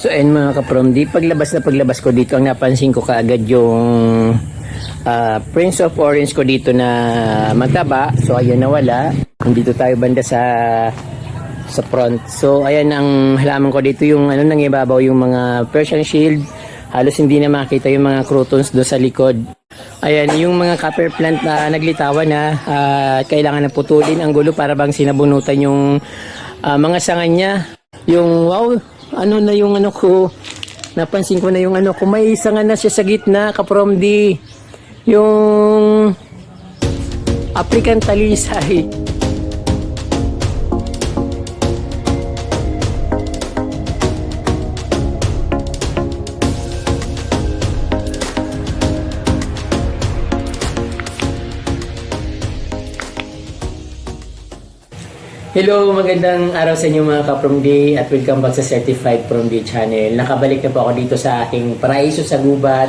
So ayun mga kaprom, di paglabas na paglabas ko dito, ang napansin ko kaagad yung ah, Prince of Orange ko dito na mataba. So ayun nawala. Dito tayo banda sa sa front. So ayan ang halaman ko dito yung ano nang ibabaw yung mga Persian shield. Halos hindi na makita yung mga croutons do sa likod. Ayan, yung mga copper plant na naglitawan na at kailangan na putulin ang gulo para bang sinabunutan yung ah, mga sanga niya. Yung wow, ano na yung ano ko, napansin ko na yung ano ko, may sanga na siya sa gitna, kapromdi. Yung African talisay. Hello, magandang araw sa inyo mga ka-From Day at welcome back sa Certified From Day channel. Nakabalik na po ako dito sa aking paraiso sa gubat.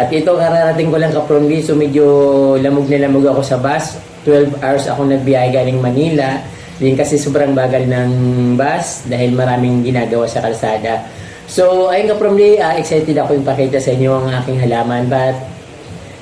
At ito, kararating ko lang ka-From Day, so medyo lamog na lamog ako sa bus. 12 hours ako nagbiyahe galing Manila. Din kasi sobrang bagal ng bus dahil maraming ginagawa sa kalsada. So, ayun ka-From Day, ah, excited ako yung pakita sa inyo ang aking halaman. But,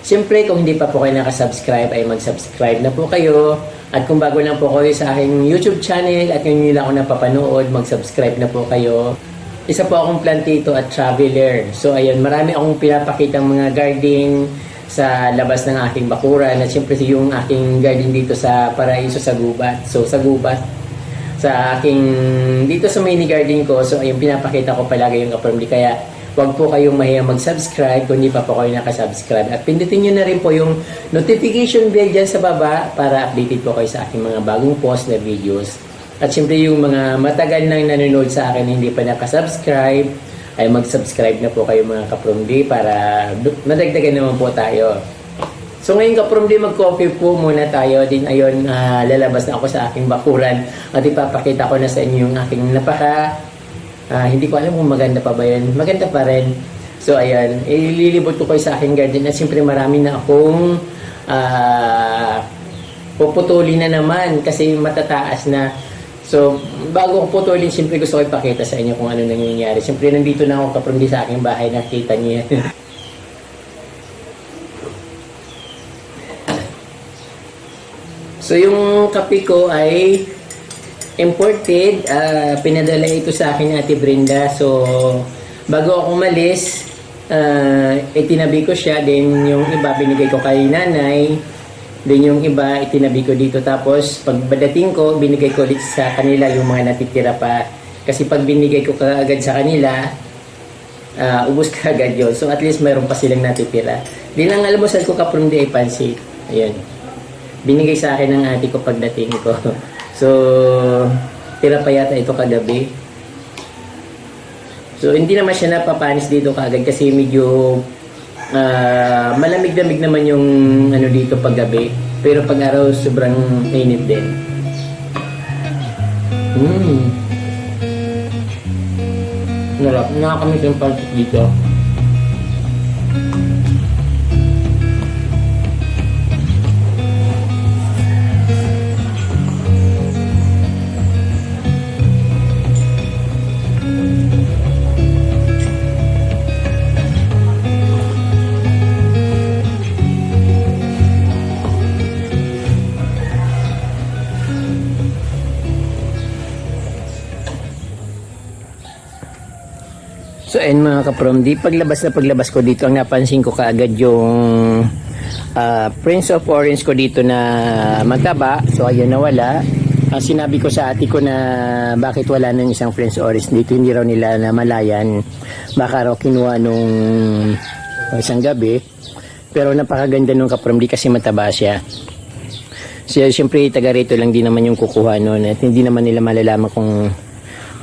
Siyempre, kung hindi pa po kayo nakasubscribe, ay mag-subscribe na po kayo. At kung bago lang po kayo sa aking YouTube channel at yung nila ako napapanood, mag-subscribe na po kayo. Isa po akong plantito at traveler. So ayun, marami akong pinapakitang mga gardening sa labas ng aking bakuran. At siyempre yung aking garden dito sa Paraiso sa Gubat. So sa Gubat, sa aking dito sa mini garden ko. So ayun, pinapakita ko palagi yung kapamli. Kaya Huwag po kayong mahiya mag-subscribe kung hindi pa po kayo nakasubscribe. At pindutin nyo na rin po yung notification bell dyan sa baba para updated po kayo sa aking mga bagong post na videos. At syempre yung mga matagal nang nanonood sa akin hindi pa nakasubscribe, ay mag-subscribe na po kayo mga kapromdi para madagdagan naman po tayo. So ngayon kapromdi mag-coffee po muna tayo. Din ayon ah, lalabas na ako sa aking bakuran at ipapakita ko na sa inyo yung aking napaka Ah, hindi ko alam kung maganda pa ba yan. Maganda pa rin. So, ayan. Ililibot ko kayo sa aking garden. At siyempre, marami na akong ah, puputulin na naman kasi matataas na. So, bago ko putulin, siyempre gusto ko ipakita sa inyo kung ano nangyayari. Siyempre, nandito na ako kaprondi sa aking bahay. Nakita niyo yan. so, yung kape ko ay imported. ah, pinadala ito sa akin ni Ate Brenda. So, bago ako umalis, ah, itinabi ko siya. Then, yung iba binigay ko kay nanay. Then, yung iba itinabi ko dito. Tapos, pag badating ko, binigay ko ulit sa kanila yung mga natitira pa. Kasi pag binigay ko kaagad sa kanila, ah, ubus ka agad yun. So, at least mayroon pa silang natitira. Din ang almusal ko kapron di ay pansit. Ayan binigay sa akin ng ate ko pagdating ko. So, tira pa yata ito kagabi. So, hindi naman siya napapanis dito kaagad kasi medyo ah, malamig-lamig naman yung ano dito paggabi. Pero pag araw, sobrang init din. Mm. Narap. Nakakamiss yung pansit dito. So ayun mga kaprom, di paglabas na paglabas ko dito, ang napansin ko kaagad yung ah, Prince of Orange ko dito na mataba. So ayun nawala. Ang sinabi ko sa ate ko na bakit wala nang isang Prince Orange dito, hindi raw nila na malayan. Baka raw kinuha nung isang gabi. Pero napakaganda nung kaprom, di kasi mataba siya. Siya, siyempre, taga rito lang din naman yung kukuha noon at hindi naman nila malalaman kung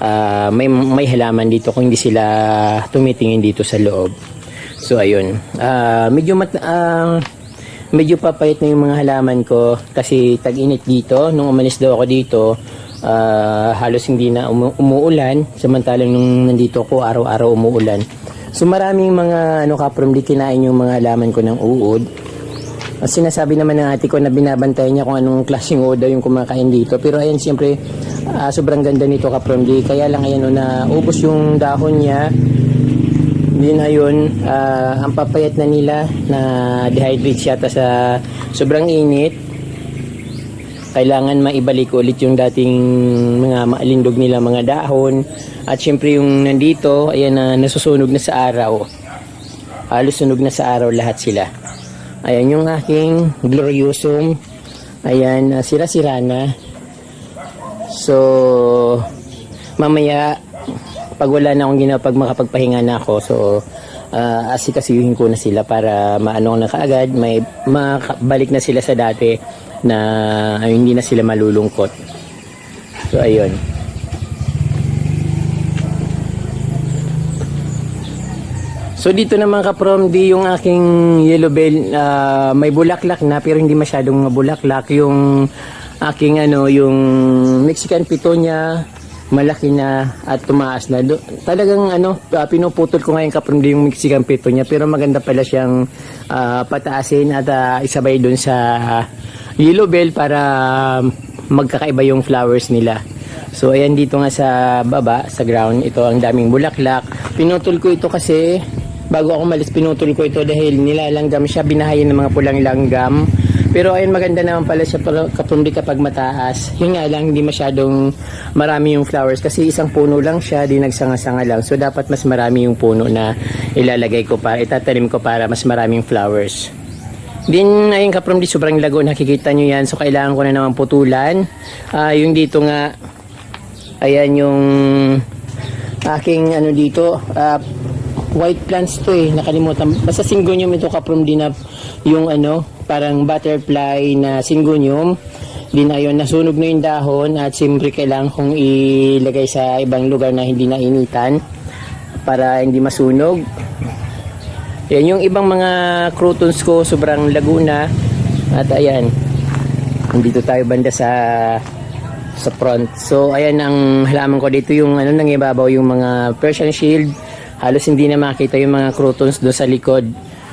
ah, may, may halaman dito kung hindi sila tumitingin dito sa loob. So, ayun. Ah, medyo mat, ah, medyo papayat na yung mga halaman ko kasi tag-init dito. Nung umalis daw ako dito, ah, halos hindi na umu- umuulan. Samantalang nung nandito ako, araw-araw umuulan. So, maraming mga ano ka, from di kinain yung mga halaman ko ng uod. At sinasabi naman ng ate ko na binabantay niya kung anong klaseng oda yung kumakain dito. Pero ayan, siyempre, ah, sobrang ganda nito kaprom di. Kaya lang ayan, na ubos yung dahon niya. Hindi na yun, ah, ang papayat na nila na dehydrate siya ta sa sobrang init. Kailangan maibalik ulit yung dating mga maalindog nila mga dahon. At syempre yung nandito, ayan na nasusunog na sa araw. Halos sunog na sa araw lahat sila. Ayan yung aking gloriosum. Ayan, ah, sira-sira na. So, mamaya, pag wala na akong ginawa, pag makapagpahinga na ako, so, uh, asikasiyuhin ko na sila para maano na kaagad, may makabalik na sila sa dati na ay, hindi na sila malulungkot. So, ayun. So dito naman ka from di yung aking yellow bell ah, may bulaklak na pero hindi masyadong mabulaklak yung aking ano yung Mexican pitonia malaki na at tumaas na Do, talagang ano ah, pinuputol ko ngayon ka from di yung Mexican pitonia pero maganda pala siyang ah, pataasin at ah, isabay doon sa yellow bell para magkakaiba yung flowers nila. So ayan dito nga sa baba, sa ground, ito ang daming bulaklak. Pinutol ko ito kasi bago ako malis pinutol ko ito dahil nilalanggam siya, binahayan ng mga pulang langgam. Pero ayun maganda naman pala siya kapumbi kapag mataas. Yun nga lang hindi masyadong marami yung flowers kasi isang puno lang siya, di nagsanga-sanga lang. So dapat mas marami yung puno na ilalagay ko para itatanim ko para mas maraming flowers. Din ayun kaprom di sobrang lago nakikita nyo yan so kailangan ko na naman putulan. Ah, yung dito nga ayan yung aking ano dito ah, white plants to eh nakalimutan basta syngonium ito kaprom din na yung ano parang butterfly na syngonium din ayun nasunog na yung dahon at siyempre kailangan kong ilagay sa ibang lugar na hindi nainitan para hindi masunog yan yung ibang mga croutons ko sobrang laguna at ayan dito tayo banda sa sa front. So ayan ang halaman ko dito yung ano nang ibabaw yung mga Persian shield. Halos hindi na makita yung mga croutons do sa likod.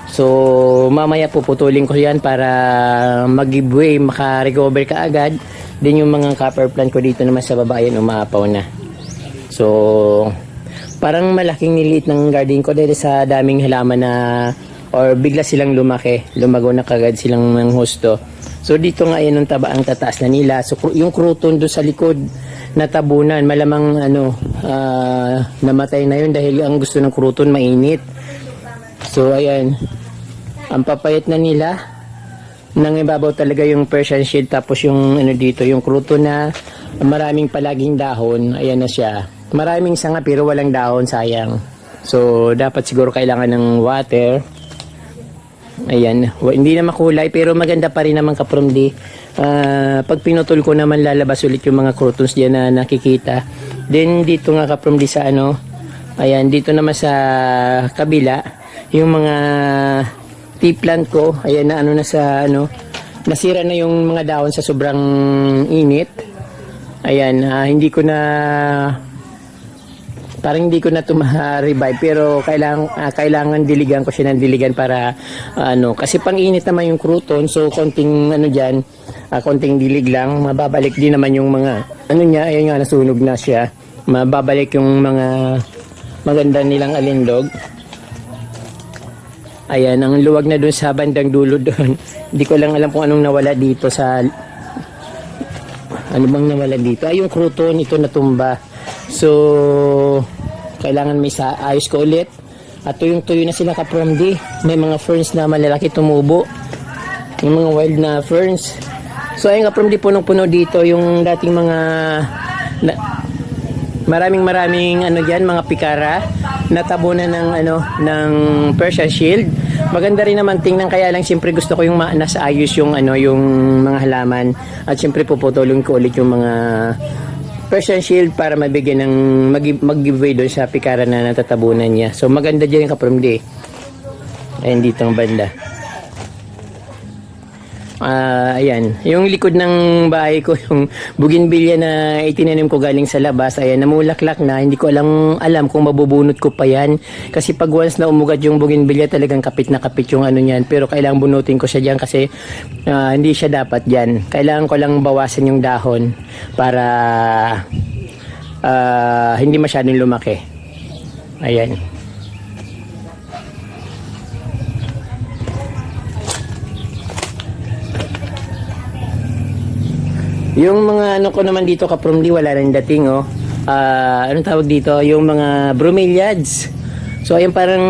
So mamaya puputulin ko yan para mag-giveaway, maka-recover ka agad. Din yung mga copper plant ko dito naman sa baba ayan umaapaw na. So parang malaking niliit ng garden ko dahil sa daming halaman na or bigla silang lumaki, lumago na kagad silang ng husto. So dito nga yan ang taba ang tataas na nila. So yung crouton do sa likod na tabunan, malamang ano ah, namatay na yun dahil ang gusto ng crouton mainit. So ayan, ang papayat na nila nang ibabaw talaga yung Persian shield tapos yung ano dito, yung crouton na maraming palaging dahon, ayan na siya. Maraming sanga pero walang dahon, sayang. So dapat siguro kailangan ng water. Ayan, hindi na makulay pero maganda pa rin naman kaprom di. Ah, pag pinutol ko naman lalabas ulit yung mga croutons diyan na nakikita. Then dito nga kaprom di sa ano, ayan, dito naman sa kabila, yung mga tea plant ko, ayan na ano na sa ano, nasira na yung mga dahon sa sobrang init. Ayan, ah, hindi ko na parang hindi ko na ito ma-revive pero kailangan ah, kailangan diligan ko siya ng diligan para ah, ano kasi pang init naman yung crouton so konting ano diyan konting dilig lang mababalik din naman yung mga ano niya ayun nga nasunog na siya mababalik yung mga maganda nilang alindog ayan ang luwag na dun sa bandang dulo doon hindi ko lang alam kung anong nawala dito sa ano bang nawala dito? Ay, yung crouton, ito natumba. So, kailangan may sa ayos ko ulit. At tuyong-tuyo na sila ka-from D. May mga ferns na malalaki tumubo. Yung mga wild na ferns. So, ayun ka-from D, punong-puno dito. Yung dating mga... Na, maraming maraming ano diyan mga pikara natabunan ng ano ng Persian shield maganda rin naman tingnan kaya lang siyempre gusto ko yung ma- nasa ayos yung ano yung mga halaman at siyempre puputulong ko ulit yung mga Persian shield para mabigyan ng mag, mag-giveaway doon sa pikara na natatabunan niya. So maganda dyan yung kapramdi ayun dito ang banda Ah, ayan. Yung likod ng bahay ko, yung bougainvillea na itinanim ko galing sa labas, ayan, namulaklak na. Hindi ko alam, alam kung mabubunot ko pa yan. Kasi pag once na umugat yung bougainvillea, talagang kapit na kapit yung ano niyan. Pero kailangan bunutin ko siya dyan kasi ah, hindi siya dapat dyan. Kailangan ko lang bawasan yung dahon para ah, hindi masyadong lumaki. Ayan. Yung mga ano ko naman dito kapromdi wala rin dating oh. Ah, anong tawag dito? Yung mga bromeliads. So ayun parang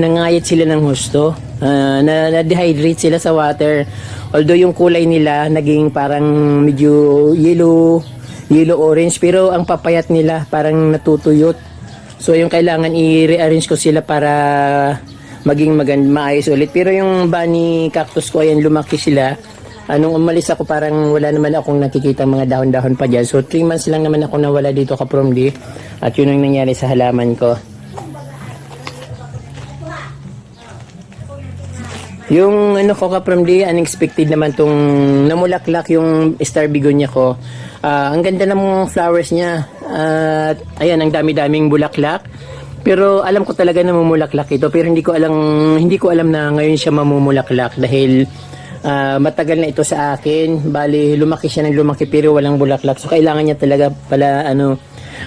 nangayat sila ng husto. Ah, na, na-dehydrate sila sa water. Although yung kulay nila naging parang medyo yellow, yellow orange pero ang papayat nila parang natutuyot. So yung kailangan i-rearrange ko sila para maging magand maayos ulit. Pero yung bunny cactus ko ayan lumaki sila. Anong umalis ako parang wala naman akong nakikita mga dahon-dahon pa dyan. So 3 months lang naman ako nawala dito ka from di. At yun ang nangyari sa halaman ko. Yung ano ko ka from di, unexpected naman tong namulaklak yung star begonia ko. Ah, ang ganda ng flowers niya. At ayan, ang dami-daming bulaklak. Pero alam ko talaga na mamulaklak ito pero hindi ko alam hindi ko alam na ngayon siya mamumulaklak dahil ah, matagal na ito sa akin. Bali lumaki siya ng lumaki pero walang bulaklak. So kailangan niya talaga pala ano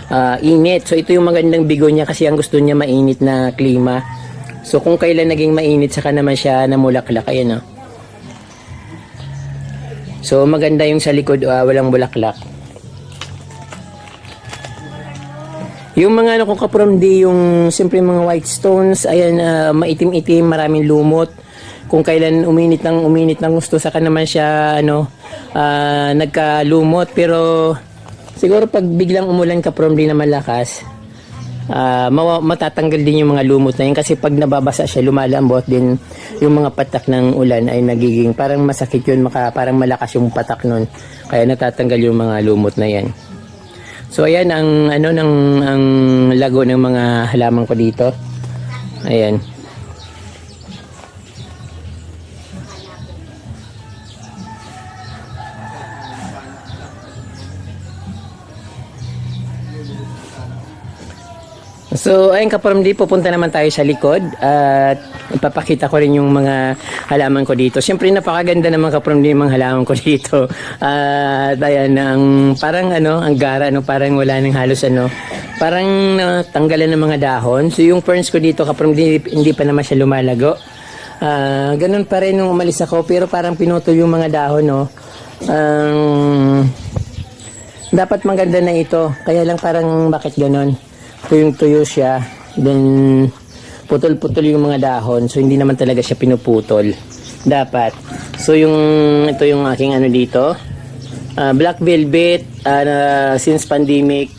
ah, init. So ito yung magandang bigonya kasi ang gusto niya mainit na klima. So kung kailan naging mainit saka naman siya namulaklak ayan oh. So maganda yung sa likod ah, walang bulaklak. Yung mga ano kung kaprom di yung simple mga white stones, ayan ah, maitim-itim, maraming lumot. Kung kailan uminit ng uminit ng gusto saka naman siya ano ah, nagkalumot. Pero siguro pag biglang umulan kaprom di na malakas, mawa- matatanggal din yung mga lumot na yun. Kasi pag nababasa siya lumalambot din yung mga patak ng ulan ay nagiging parang masakit yun maka, parang malakas yung patak nun. Kaya natatanggal yung mga lumot na yan. So ayan ang ano ng ang lago ng mga halaman ko dito. Ayan So, ayun kaparamdi, pupunta naman tayo sa likod at ipapakita ko rin yung mga halaman ko dito. Siyempre, napakaganda naman kaparamdi yung mga halaman ko dito. At ayan, ang, parang ano, ang gara, ano, parang wala nang halos ano, parang natanggalan ng mga dahon. So, yung ferns ko dito kaparamdi, hindi pa naman siya lumalago. Ah, ganun pa rin nung umalis ako, pero parang pinutol yung mga dahon, no. Ang dapat maganda na ito. Kaya lang parang bakit ganon? Tuyong-tuyo siya. Then, putol-putol yung mga dahon. So, hindi naman talaga siya pinuputol. Dapat. So, yung, ito yung aking ano dito. Ah, black velvet. na since pandemic.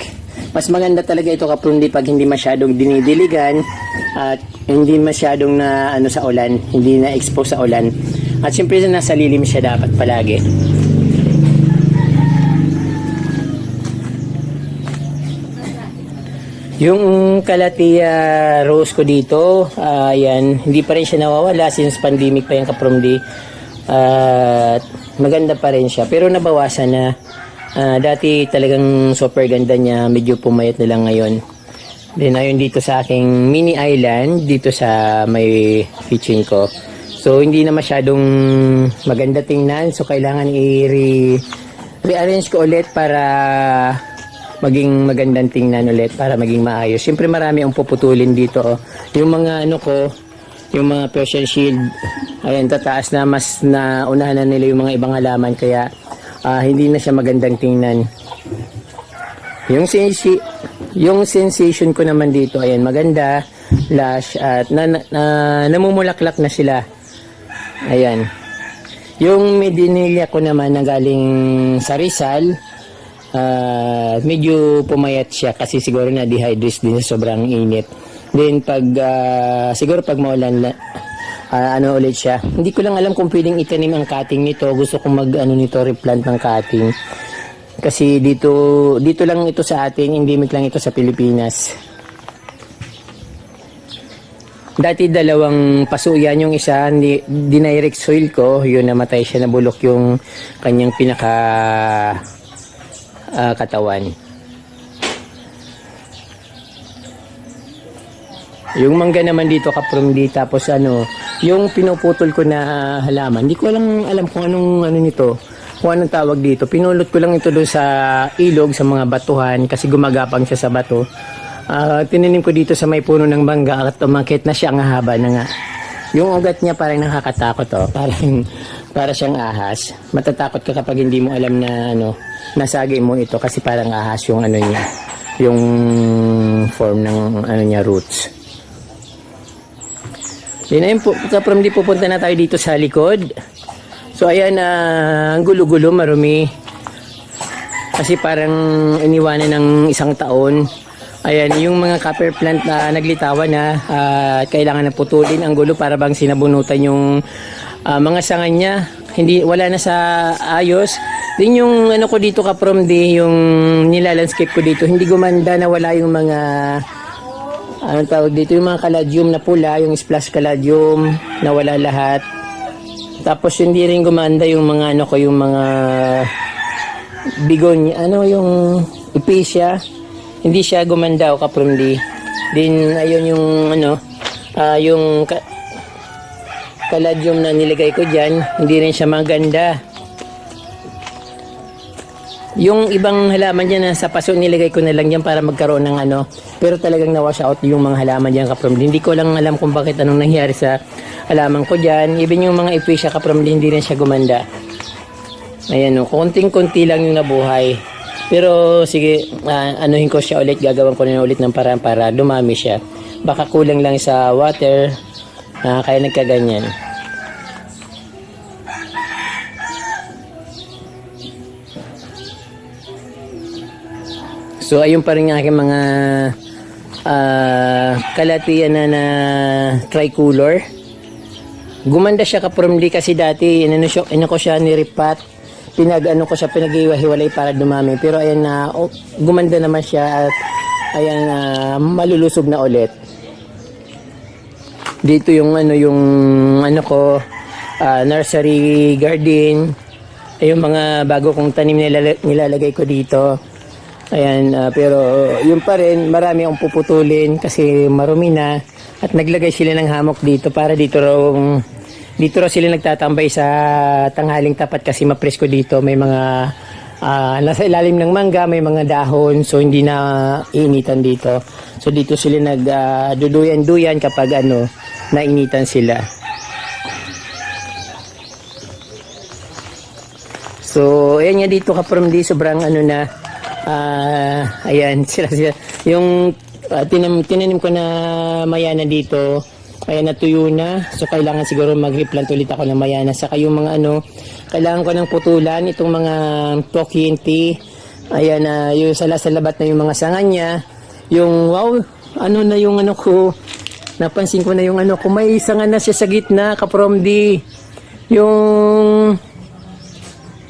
Mas maganda talaga ito kaprundi pag hindi masyadong dinidiligan. At hindi masyadong na ano sa ulan. Hindi na expose sa ulan. At syempre nasa lilim siya dapat palagi. Yung kalatia rose ko dito, ayan, hindi pa rin siya nawawala since pandemic pa yung kapromdi. At maganda pa rin siya. Pero nabawasan na. Ah, dati talagang super ganda niya, medyo pumayat na lang ngayon. Then ayun dito sa aking mini island, dito sa may kitchen ko. So hindi na masyadong maganda tingnan. So kailangan i-re- rearrange ko ulit para maging magandang tingnan ulit para maging maayos. Siyempre marami ang puputulin dito. Oh. Yung mga ano ko, yung mga Persian shield, ayan, tataas na mas na unahan na nila yung mga ibang halaman kaya ah, hindi na siya magandang tingnan. Yung sensi yung sensation ko naman dito, ayan, maganda, lush, at na, na, na- namumulaklak na sila. Ayan. Yung medinilla ko naman na galing sa Rizal, ah, medyo pumayat siya kasi siguro na dehydrate din sa sobrang init. Then pag ah, siguro pag maulan la- ah, ano ulit siya. Hindi ko lang alam kung pwedeng itanim ang cutting nito. Gusto kong mag ano nito replant ng cutting. Kasi dito dito lang ito sa atin, endemic lang ito sa Pilipinas. Dati dalawang paso yan. Yung isa, ni, dinirect soil ko. Yun, namatay siya. Nabulok yung kanyang pinaka ah, katawan. Yung mangga naman dito kaprumdi tapos ano, yung pinuputol ko na halaman, hindi ko lang alam kung anong ano nito, kung anong tawag dito. Pinulot ko lang ito doon sa ilog, sa mga batuhan kasi gumagapang siya sa bato. Ah, tinanim ko dito sa may puno ng mangga at umakit na siya ang haba na nga. Yung ugat niya parang nakakatakot oh, parang para siyang ahas. Matatakot ka kapag hindi mo alam na ano, nasagi mo ito kasi parang ahas yung ano niya, yung form ng ano niya roots. Yun na yun po, from di pupunta na tayo dito sa likod. So ayan, ah, ang gulo-gulo, marumi. Kasi parang iniwanan ng isang taon. Ayan, yung mga copper plant na naglitawan na at kailangan na putulin ang gulo para bang sinabunutan yung ah, mga sanga niya. Hindi, wala na sa ayos. Din yung ano ko dito ka from di, yung nilalandscape ko dito, hindi gumanda na wala yung mga anong tawag dito, yung mga caladium na pula, yung splash caladium, nawala lahat. Tapos hindi rin gumanda yung mga ano ko, yung mga bigonya, ano yung ipesya. Hindi siya gumanda o kaprumdi. Din ayun yung ano, ah, yung ka, caladium na nilagay ko diyan, hindi rin siya maganda. Yung ibang halaman dyan na sa paso nilagay ko na lang dyan para magkaroon ng ano. Pero talagang nawash out yung mga halaman dyan kaprom. Hindi ko lang alam kung bakit anong nangyari sa halaman ko dyan. Even yung mga ipwisya kaprom hindi rin siya gumanda. Ayan o, konting-konti lang yung nabuhay. Pero sige, ah, anuhin ko siya ulit, gagawin ko na ulit ng paraan para dumami siya. Baka kulang lang sa water, ah, kaya nagkaganyan. So ayun pa rin ang aking mga ah, kalatian na na tricolor. Gumanda siya kapromli kasi dati inano siya, ino ko siya niripat. Pinag ano ko siya pinag-iwalay para dumami. Pero ayan na oh, gumanda naman siya at ayan na malulusob na ulit. Dito yung ano yung ano ko ah, nursery garden. Ay, yung mga bago kong tanim nilala- nilalagay ko dito. Ayan, ah, pero yun pa rin, marami akong puputulin kasi marumi na. At naglagay sila ng hamok dito para dito raw dito raw sila nagtatambay sa tanghaling tapat kasi mapresko dito. May mga ah, nasa ilalim ng mangga may mga dahon so hindi na iinitan dito. So dito sila nag ah, duduyan-duyan kapag ano nainitan sila. So, ayan nga dito ka from di sobrang ano na ah ayan sila sila. Yung ah, tinam, tinanim ko na mayana dito ayan natuyo na. So kailangan siguro mag-replant ulit ako ng mayana. Saka yung mga ano kailangan ko ng putulan itong mga tokienti ayan na yung salasalabat na yung mga sanga niya. Yung wow ano na yung ano ko? Napansin ko na yung ano ko may sanga na siya sa gitna kaprom di yung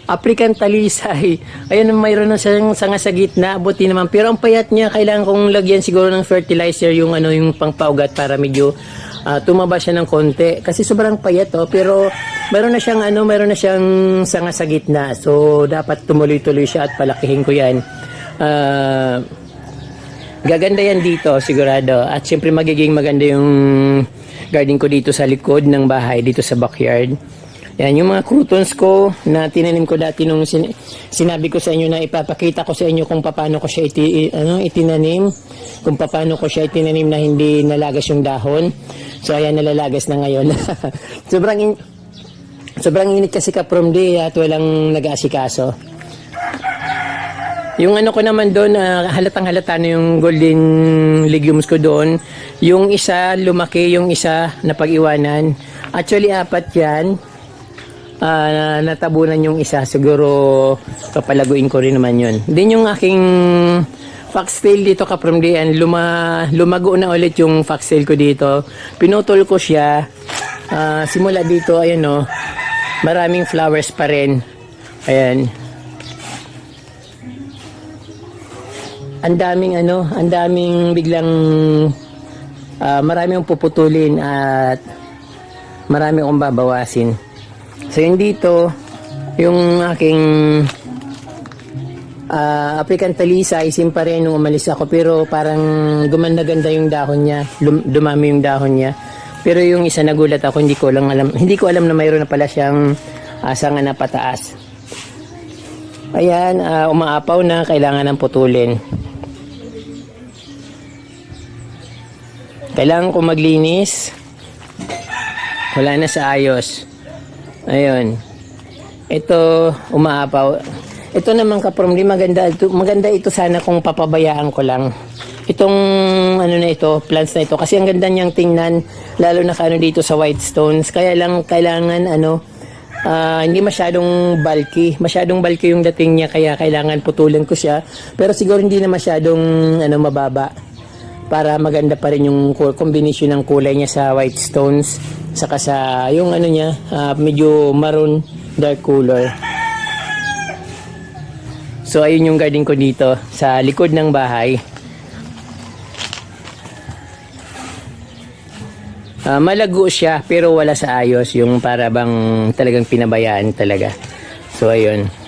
African talisay. Ayun, mayroon na siyang sanga sa gitna, buti naman. Pero ang payat niya, kailangan kong lagyan siguro ng fertilizer yung ano yung pangpaugat para medyo ah, tumaba siya ng konti. Kasi sobrang payat oh, pero mayroon na siyang ano, mayroon na siyang sanga sa gitna. So dapat tumuloy-tuloy siya at palakihin ko 'yan. Ah, gaganda yan dito, sigurado. At syempre magiging maganda yung garden ko dito sa likod ng bahay, dito sa backyard. Yan, yung mga croutons ko na tinanim ko dati nung sin- sinabi ko sa inyo na ipapakita ko sa inyo kung paano ko siya iti- ano, itinanim, kung paano ko siya itinanim na hindi nalagas yung dahon. So ayan, nalalagas na ngayon. sobrang in- sobrang init kasi ka from day at walang nag-aasikaso. Yung ano ko naman doon, ah, halatang halata na yung golden legumes ko doon. Yung isa, lumaki, yung isa, napag-iwanan. Actually, apat yan. Ah, natabunan yung isa. Siguro, papalaguin ko rin naman yun. Din yung aking foxtail dito ka from diyan, luma, lumago na ulit yung foxtail ko dito. Pinutol ko siya. Ah, simula dito, ayan o, maraming flowers pa rin. Ayan. ang daming ano, ang daming biglang ah, marami akong puputulin at marami akong babawasin. So yung dito, yung aking uh, African Talisa, isim pa rin nung umalis ako pero parang gumanda-ganda yung dahon niya, lum- dumami yung dahon niya. Pero yung isa nagulat ako, hindi ko lang alam, hindi ko alam na mayroon na pala siyang asanga na pataas. Ayan, ah, umaapaw na, kailangan ng putulin. Kailangan ko maglinis. Wala na sa ayos. Ayun. Ito, umaapaw. Ito naman kaprom, di maganda, ito, maganda ito sana kung papabayaan ko lang. Itong ano na ito, plants na ito kasi ang ganda niyang tingnan lalo na kano dito sa white stones. Kaya lang kailangan ano ah, hindi masyadong bulky. Masyadong bulky yung dating niya kaya kailangan putulin ko siya. Pero siguro hindi na masyadong ano mababa para maganda pa rin yung co- combination ng kulay niya sa white stones saka sa yung ano niya ah, medyo maroon dark color. So ayun yung garden ko dito sa likod ng bahay. Ah, malago siya pero wala sa ayos yung para bang talagang pinabayaan talaga. So ayun.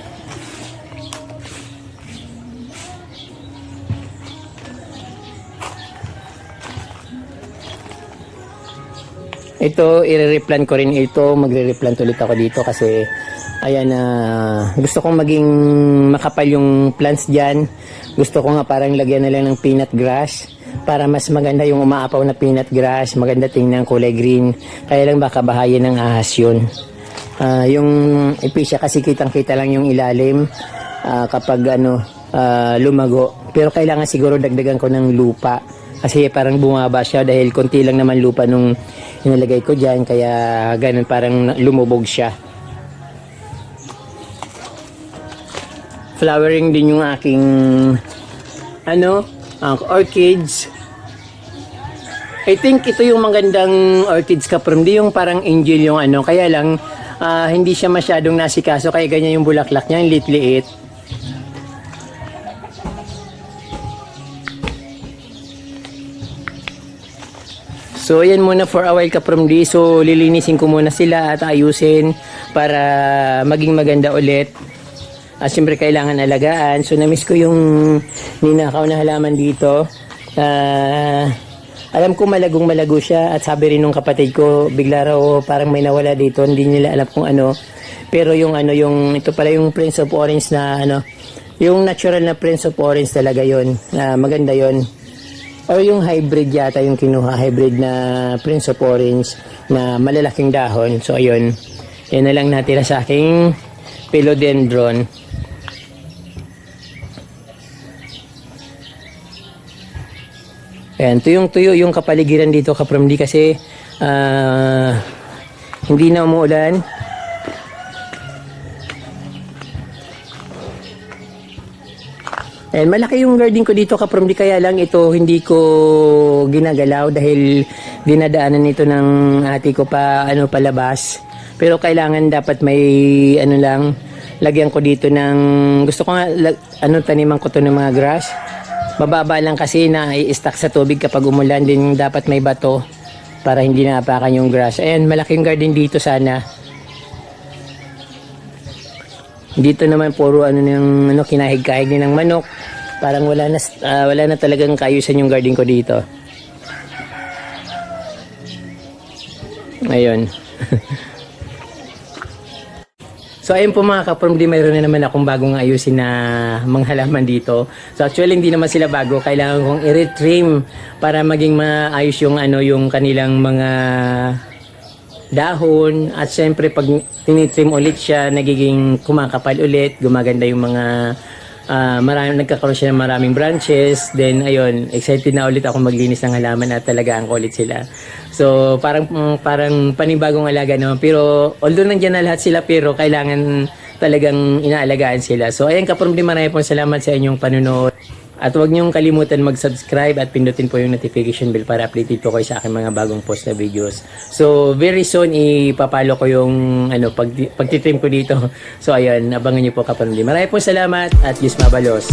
Ito, i-replant ko rin ito. Magre-replant ulit ako dito kasi ayan na gusto kong maging makapal yung plants dyan. Gusto ko nga parang lagyan na lang ng peanut grass para mas maganda yung umaapaw na peanut grass. Maganda tingnan kulay green. Kaya lang baka bahayan ng ahas yun. Ah, yung episya kasi kitang-kita lang yung ilalim ah, kapag ano ah, lumago. Pero kailangan siguro dagdagan ko ng lupa. Kasi parang bumaba siya dahil konti lang naman lupa nung inalagay ko dyan. Kaya ganun parang lumubog siya. Flowering din yung aking ano, ang orchids. I think ito yung magandang orchids ka from di yung parang angel yung ano. Kaya lang ah, hindi siya masyadong nasikaso kaya ganyan yung bulaklak niya, yung liit-liit. So, yan muna for a while ka from di. So, lilinisin ko muna sila at ayusin para maging maganda ulit. At siyempre, kailangan alagaan. So, namiss ko yung ninakaw na halaman dito. Ah, alam ko malagong malago siya at sabi rin nung kapatid ko, bigla raw parang may nawala dito. Hindi nila alam kung ano. Pero yung ano, yung, ito pala yung Prince of Orange na ano, yung natural na Prince of Orange talaga yon Ah, maganda yon o yung hybrid yata yung kinuha, hybrid na Prince of Orange na malalaking dahon. So ayun, yan na lang natira sa aking philodendron. Ayan, tuyong-tuyo yung kapaligiran dito kapramdi kasi ah, hindi na umuulan. And malaki yung garden ko dito kaprom di kaya lang ito hindi ko ginagalaw dahil dinadaanan nito ng ate ko pa ano palabas. Pero kailangan dapat may ano lang lagyan ko dito ng gusto ko nga lag, ano taniman ko to ng mga grass. Mababa lang kasi na i-stack sa tubig kapag umulan din dapat may bato para hindi napakan yung grass. Ayan, malaking garden dito sana. Dito naman puro ano ng ano kinahig-kahig din ng manok. Parang wala na ah, wala na talagang kayusan yung garden ko dito. Ayun. so ayun po mga kaprom, di mayroon na naman akong bagong ayusin na mga halaman dito. So actually hindi naman sila bago, kailangan kong i-retrim para maging maayos yung ano yung kanilang mga dahon at syempre pag tinitrim ulit siya nagiging kumakapal ulit gumaganda yung mga ah marami nagkakaroon siya ng maraming branches. Then ayun excited na ulit ako maglinis ng halaman at talagaan ko ulit sila. So parang mm, parang panibagong alaga naman. Pero although nandiyan na lahat sila pero kailangan talagang inaalagaan sila. So ayan kaprom din marami pong salamat sa inyong panunood at huwag niyong kalimutan mag-subscribe at pindutin po yung notification bell para updated po kayo sa aking mga bagong post na videos. So, very soon, ipapalo ko yung ano, pag, pagtitrim ko dito. So, ayun, abangan niyo po kapatid. Marami po salamat at Diyos mabalos.